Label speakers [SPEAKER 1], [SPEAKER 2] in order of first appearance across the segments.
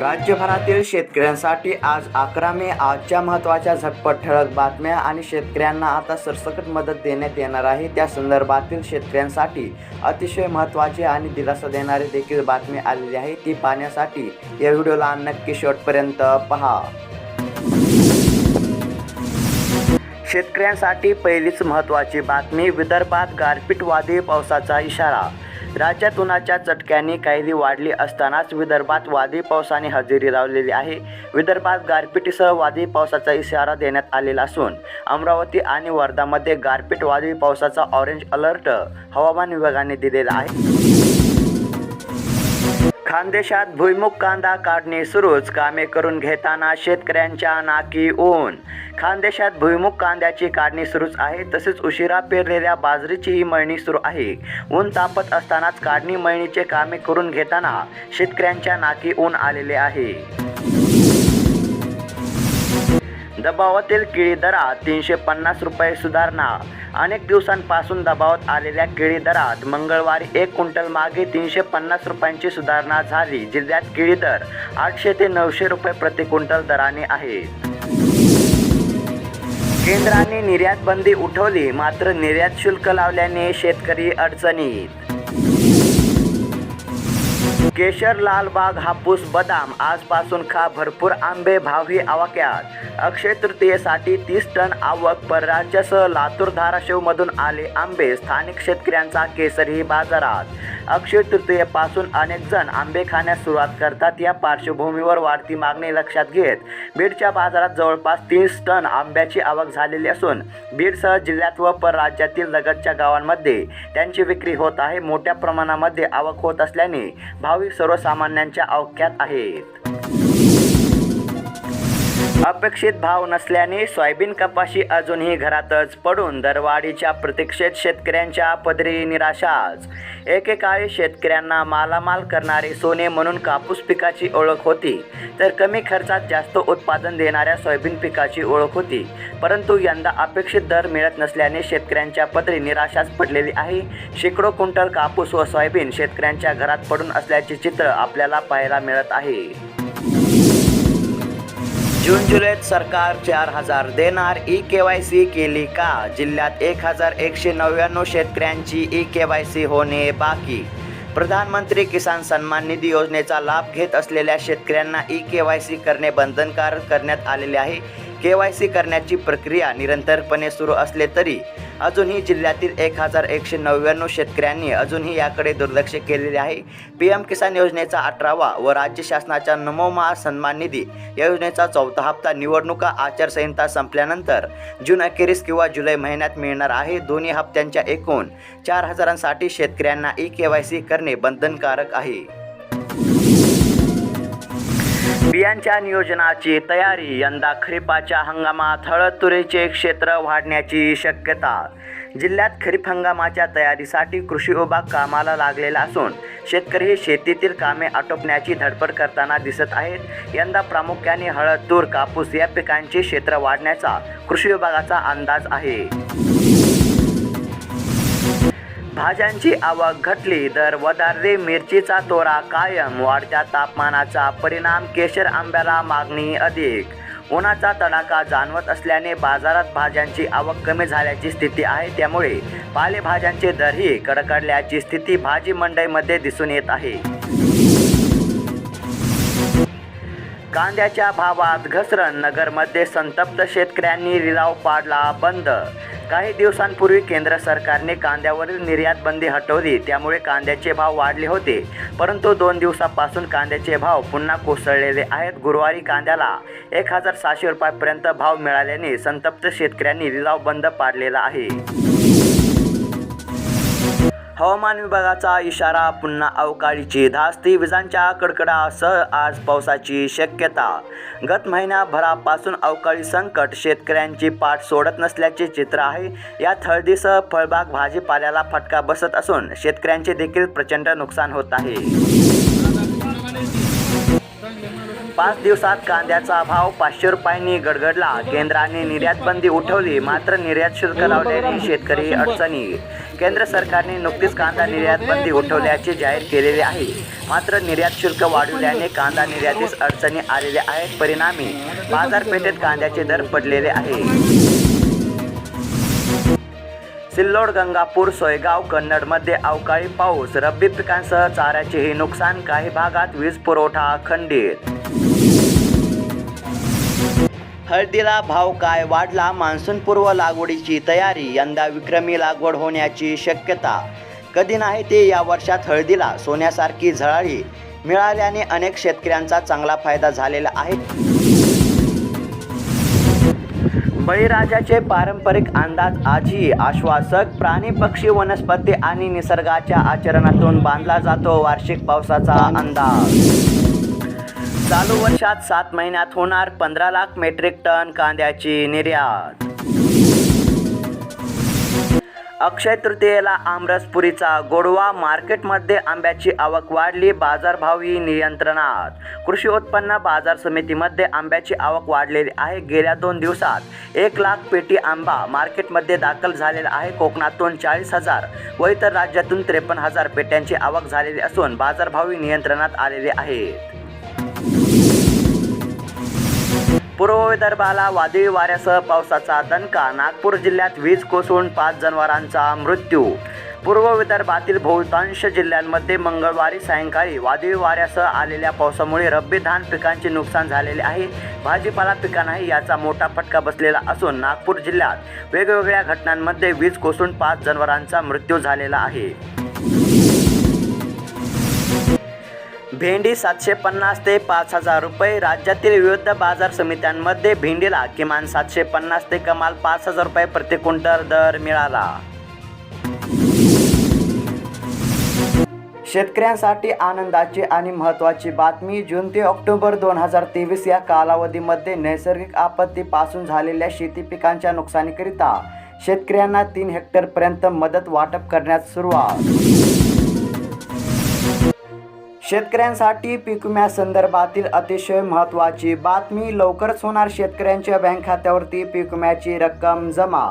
[SPEAKER 1] राज्यभरातील शेतकऱ्यांसाठी आज अकरा मे आजच्या महत्त्वाच्या झटपट ठळक बातम्या आणि शेतकऱ्यांना आता सरसकट मदत देण्यात येणार आहे. त्या संदर्भातील शेतकऱ्यांसाठी अतिशय महत्त्वाचे आणि दिलासा देणारी देखील बातमी आलेली आहे. ती पाहण्यासाठी या व्हिडिओला नक्की शेवटपर्यंत पहा. शेतकऱ्यांसाठी पहिलीच महत्त्वाची बातमी विदर्भात गारपीटवादी पावसाचा इशारा राज्यात उन्हाच्या चटक्याने काहिली वाढली असतानाच विदर्भात वादळी पावसाने हजेरी लावलेली आहे. विदर्भात गारपिटीसह वादळी पावसाचा इशारा देण्यात आलेला असून अमरावती आणि वर्धामध्ये गारपीट वादळी पावसाचा ऑरेंज अलर्ट हवामान विभागाने दिलेला आहे. खानदेशात भुईमुग कांदा काढणी सुरूच. कामे करून घेताना शेतकऱ्यांच्या नाकी ऊन. खानदेशात भुईमुग कांद्याची काढणी सुरूच आहे तसेच उशिरा पेरलेल्या बाजरीचीही मळणी सुरू आहे. ऊन तापत असतानाच काढणी मळणीचे कामे करून घेताना शेतकऱ्यांच्या नाकी ऊन आलेले आहे. दबावातील केळी दरात तीनशे पन्नास रुपये सुधारणा. अनेक दिवसांपासून दबावात आलेल्या केळी दरात मंगळवारी एक क्विंटल मागे तीनशे पन्नास रुपयांची सुधारणा झाली. जिल्ह्यात केळी दर आठशे ते नऊशे रुपये प्रति क्विंटल दराने आहे केंद्राने निर्यात बंदी उठवली मात्र निर्यात शुल्क लावल्याने शेतकरी अडचणीत. केशर लालबाग हापूस बदाम आजपासून खा भरपूर आंबे भावी आवाक्यात. अक्षय तृतीयेसाठी तीस टन आवक परराज्यासह लातूर धाराशिवमधून आले आंबे. स्थानिक शेतकऱ्यांचा केसरही बाजारात. अक्षय तृतीयेपासून अनेक जण आंबे खाण्यास सुरुवात करतात या पार्श्वभूमीवर वाढती मागणी लक्षात घेत. बीडच्या बाजारात जवळपास तीस टन आंब्याची आवक झालेली असून बीडसह जिल्ह्यात व परराज्यातील लगतच्या गावांमध्ये त्यांची विक्री होत आहे. मोठ्या प्रमाणामध्ये आवक होत असल्याने भावी सर्वसामान्यांच्या अवक्यात आहेत. अपेक्षित भाव नसल्याने सोयाबीन कपाशी अजूनही घरातच पडून दरवाढीच्या प्रतीक्षेत शेतकऱ्यांच्या पदरी निराशाच. एकेकाळी शेतकऱ्यांना मालामाल करणारे सोने म्हणून कापूस पिकाची ओळख होती तर कमी खर्चात जास्त उत्पादन देणाऱ्या सोयाबीन पिकाची ओळख होती. परंतु यंदा अपेक्षित दर मिळत नसल्याने शेतकऱ्यांच्या पदरी निराशाच पडलेली आहे. शेकडो क्विंटल कापूस व सोयाबीन शेतकऱ्यांच्या घरात पडून असल्याचे चित्र आपल्याला पाहायला मिळत आहे. जून जुलैत सरकार चार हजार देणार ई के वाय सी केली का? जिल्ह्यात एक हजार एकशे नव्याण्णव शेतकऱ्यांची ई के वाय सी होणे बाकी. प्रधानमंत्री किसान सन्मान निधी योजनेचा लाभ घेत असलेल्या शेतकऱ्यांना ई के वाय सी करणे बंधनकारक करण्यात आलेले आहे. के वाय सी करण्याची प्रक्रिया निरंतरपणे सुरू असले तरी अजूनही जिल्ह्यातील एक हजार एकशे नव्याण्णव शेतकऱ्यांनी अजूनही याकडे दुर्लक्ष केलेले आहे. पी एम किसान योजनेचा अठरावा व राज्य शासनाच्या नमो महा सन्मान निधी या योजनेचा चौथा हप्ता निवडणुका आचारसंहिता संपल्यानंतर जून अखेरीस किंवा जुलै महिन्यात मिळणार आहे. दोन्ही हप्त्यांच्या एकूण चार हजारांसाठी शेतकऱ्यांना ई के वाय सी करणे बंधनकारक आहे. बियांच्या नियोजनाची तयारी यंदा खरीपाच्या हंगामात हळद तुरीचे क्षेत्र वाढण्याची शक्यता. जिल्ह्यात खरीप हंगामाच्या तयारीसाठी कृषी विभाग कामाला लागलेला असून शेतकरी हे शेतीतील कामे आटोपण्याची धडपड करताना दिसत आहेत. यंदा प्रामुख्याने हळद तूर कापूस या पिकांचे क्षेत्र वाढण्याचा कृषी विभागाचा अंदाज आहे. भाज्यांची आवक घटली तर वधारले मिरचीचा तोरा कायम. वाढत्या तापमानाचा परिणाम केशर आंब्याला मागणी अधिक. उन्हाचा तडाखा जाणवत असल्याने बाजारात भाज्यांची आवक कमी झाल्याची स्थिती आहे. त्यामुळे पालेभाज्यांचे दरही कडकडल्याची स्थिती भाजी मंडईमध्ये दिसून येत आहे. कांद्याच्या भावात घसरण नगरमध्ये संतप्त शेतकऱ्यांनी लिलाव पाडला बंद. काही दिवसांपूर्वी केंद्र सरकारने कांद्यावरील निर्यात बंदी हटवली. त्यामुळे कांद्याचे भाव वाढले होते. परंतु दोन दिवसापासून कांद्याचे भाव पुन्हा कोसळलेले आहेत. गुरुवारी कांद्याला एक हजार सहाशे रुपयापर्यंत भाव मिळाल्याने संतप्त शेतकऱ्यांनी लिलाव बंद पाडलेला आहे. हवामान विभागाचा इशारा पुन्हा अवकाळीची धास्ती विजांच्या कडकडासह आज पावसाची शक्यता. गत महिन्याभरापासून अवकाळी संकट शेतकऱ्यांची पाठ सोडत नसल्याचे चित्र आहे. यात हळदीसह फळबाग भाजीपाल्याला फटका बसत असून शेतकऱ्यांचे देखील प्रचंड नुकसान होत आहे. पाच दिवसात कांद्याचा भाव पाचशे रुपयांनी गडगडला. केंद्राने निर्यात बंदी उठवली मात्र निर्यात शुल्क लावल्याने शेतकरी अडचणी. केंद्र सरकारने नुकतीच कांदा निर्यात बंदी उठवल्याचे जाहीर केलेले आहे. मात्र निर्यात शुल्क वाढवल्याने कांदा निर्यातीस अडचणी आलेल्या आहेत. परिणामी बाजारपेठेत कांद्याचे दर पडलेले आहे. सिल्लोड गंगापूर सोयगाव कन्नडमध्ये अवकाळी पाऊस. रब्बी पिकांसह चाऱ्याचेही नुकसान. काही भागात वीज पुरवठा खंडित हळदीला भाव काय वाढला? मान्सूनपूर्व लागवडीची तयारी यंदा विक्रमी लागवड होण्याची शक्यता. कधी नाही ते या वर्षात हळदीला सोन्यासारखी झळाळी मिळाल्याने अनेक शेतकऱ्यांचा चांगला फायदा झालेला आहे. बळीराजाचे पारंपरिक अंदाज आजही आश्वासक. प्राणी पक्षी वनस्पती आणि निसर्गाच्या आचरणातून बांधला जातो वार्षिक पावसाचा अंदाज. चालू वर्षात सात महिन्यात होणार पंधरा लाख मेट्रिक टन कांद्याची निर्यात. अक्षय तृतीयेला आमरसपुरीचा गोडवा मार्केटमध्ये आंब्याची आवक वाढली बाजारभावही नियंत्रणात. कृषी उत्पन्न बाजार समितीमध्ये आंब्याची आवक वाढलेली आहे. गेल्या दोन दिवसात एक लाख पेटी आंबा मार्केटमध्ये दाखल झालेला आहे. कोकणातून चाळीस हजार व इतर राज्यातून त्रेपन्न हजार पेट्यांची आवक झालेली असून बाजारभावही नियंत्रणात आलेले आहेत. पूर्व विदर्भाला वादळी वाऱ्यासह पावसाचा दणका. नागपूर जिल्ह्यात वीज कोसळून पाच जनावरांचा मृत्यू. पूर्व विदर्भातील बहुतांश जिल्ह्यांमध्ये मंगळवारी सायंकाळी वादळी वाऱ्यासह आलेल्या पावसामुळे रब्बी धान पिकांचे नुकसान झालेले आहे. भाजीपाला पिकांनाही याचा मोठा फटका बसलेला असून नागपूर जिल्ह्यात वेगवेगळ्या घटनांमध्ये वीज कोसळून पाच जनावरांचा मृत्यू झालेला आहे. भेंडी सातशे पन्नास ते पाच हजार रुपये. राज्यातील विविध बाजार समित्यांमध्ये भेंडीला किमान सातशे पन्नास ते कमाल पाच हजार रुपये प्रति क्विंटल दर मिळाला. शेतकऱ्यांसाठी आनंदाची आणि महत्त्वाची बातमी जून ते ऑक्टोबर दोन हजार तेवीस या कालावधीमध्ये नैसर्गिक आपत्तीपासून झालेल्या शेती पिकांच्या नुकसानीकरिता शेतकऱ्यांना तीन हेक्टरपर्यंत मदत वाटप करण्यास सुरुवात. शेतकऱ्यांसाठी पीक विम्यासंदर्भातील अतिशय महत्त्वाची बातमी लवकरच होणार. शेतकऱ्यांच्या बँक खात्यावरती पीक विम्याची रक्कम जमा.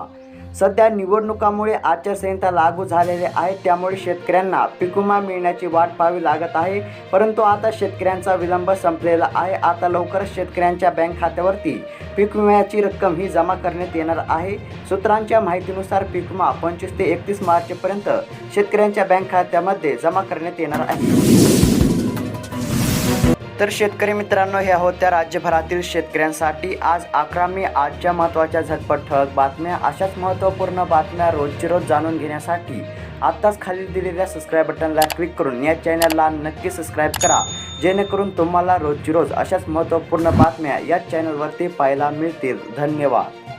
[SPEAKER 1] सध्या निवडणुकामुळे आचारसंहिता लागू झालेली आहे त्यामुळे शेतकऱ्यांना पीक विमा मिळण्याची वाट पाहावी लागत आहे. परंतु आता शेतकऱ्यांचा विलंब संपलेला आहे. आता लवकरच शेतकऱ्यांच्या बँक खात्यावरती पीक विम्याची रक्कम ही जमा करण्यात येणार आहे. सूत्रांच्या माहितीनुसार पीक विमा पंचवीस ते एकतीस मार्चपर्यंत शेतकऱ्यांच्या बँक खात्यामध्ये जमा करण्यात येणार आहे. तर शेतकरी मित्रांनो ह्या होत्या राज्यभरातील शेतकऱ्यांसाठी आज अकरा मे आजच्या महत्त्वाच्या झटपट ठळक बातम्या. अशाच महत्त्वपूर्ण बातम्या रोजची रोज जाणून घेण्यासाठी आत्ताच खाली दिलेल्या सबस्क्राईब बटनला क्लिक करून या चॅनलला नक्की सबस्क्राईब करा. जेणेकरून तुम्हाला रोजची रोज अशाच महत्त्वपूर्ण बातम्या या चॅनलवरती पाहायला मिळतील. धन्यवाद.